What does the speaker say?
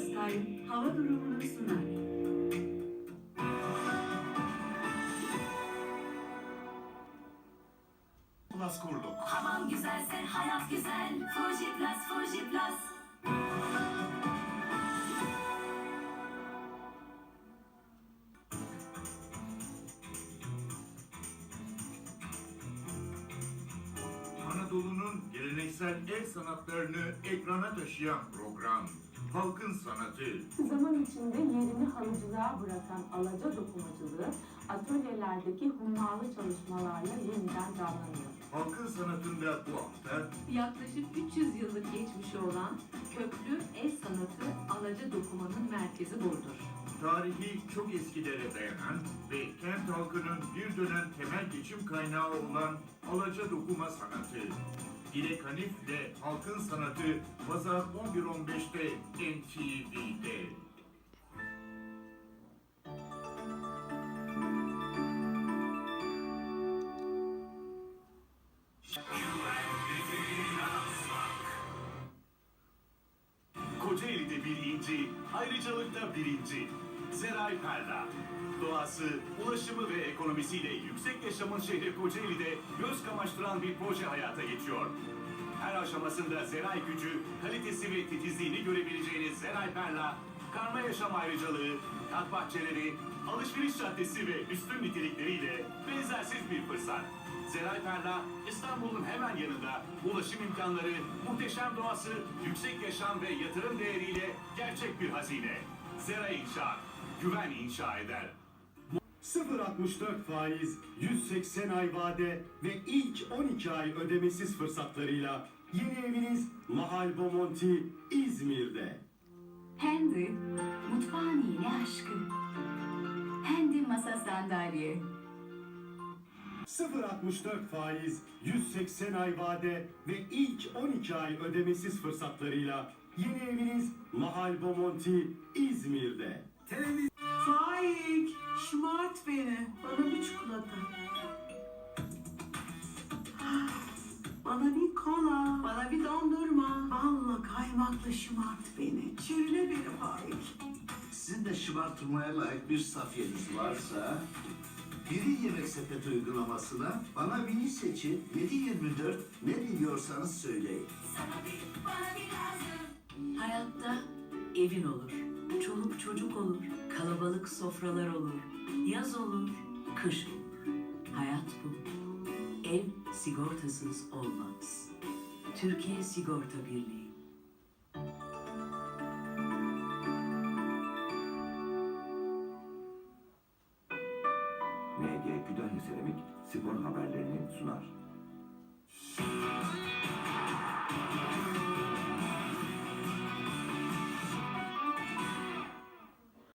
Prime hava durumunu sunar. Plus kurduk. Havan güzelse hayat güzel. Fuji Plus, Fuji Plus. Anadolu'nun geleneksel el sanatlarını ekrana taşıyan program. Halkın Sanatı. Zaman içinde yerini halıcılığa bırakan alaca dokumacılığı atölyelerdeki hummalı çalışmalarla yeniden canlanıyor. Halkın Sanatı'nda bu hafta Yaklaşık 300 yıllık geçmişi olan köklü el sanatı alaca dokumanın merkezi Burdur. Tarihi çok eskilere dayanan ve kent halkının bir dönem temel geçim kaynağı olan alaca dokuma sanatı. Dilek Hanif ile Halkın Sanatı Pazar 11.15'te NTV'de. Birinci, ayrıcalıkta birinci. Zeray Perla. Doğası, ulaşımı ve ekonomisiyle yüksek yaşamın şehri Kocaeli'de göz kamaştıran bir proje hayata geçiyor. Her aşamasında Zeray gücü, kalitesi ve titizliğini görebileceğiniz Zeray Perla, karma yaşam ayrıcalığı, kat bahçeleri, alışveriş caddesi ve üstün nitelikleriyle benzersiz bir fırsat. Zeray Perla, İstanbul'un hemen yanında ulaşım imkanları, muhteşem doğası, yüksek yaşam ve yatırım değeriyle gerçek bir hazine. Zeray İnşaat, güven inşa eder. 0.64 faiz, 180 ay vade ve ilk 12 ay ödemesiz fırsatlarıyla yeni eviniz Mahal Bomonti İzmir'de. Handy, mutfağın yeni aşkı. Handy masa sandalye. 0.64 faiz, 180 ay vade ve ilk 12 ay ödemesiz fırsatlarıyla yeni eviniz Mahal Bomonti İzmir'de. Faik, şımart beni. Bana bir çikolata. Bana bir kola, bana bir dondurma. Balla kaymaklı şımart beni. Çürüle beni Faik. Sizin de şımartılmaya layık bir safiyeniz varsa biri yemek sepeti uygulamasına bana bini seçin 724 ne biliyorsanız söyleyin. Sana bir, bana bir lazım. Hayatta evin olur. Çoluk çocuk olur. Kalabalık sofralar olur. Yaz olur, kış olur. Hayat bu. Ev sigortasız olmaz. Türkiye Sigorta Birliği. MG Kütahya Seramik spor haberlerini sunar.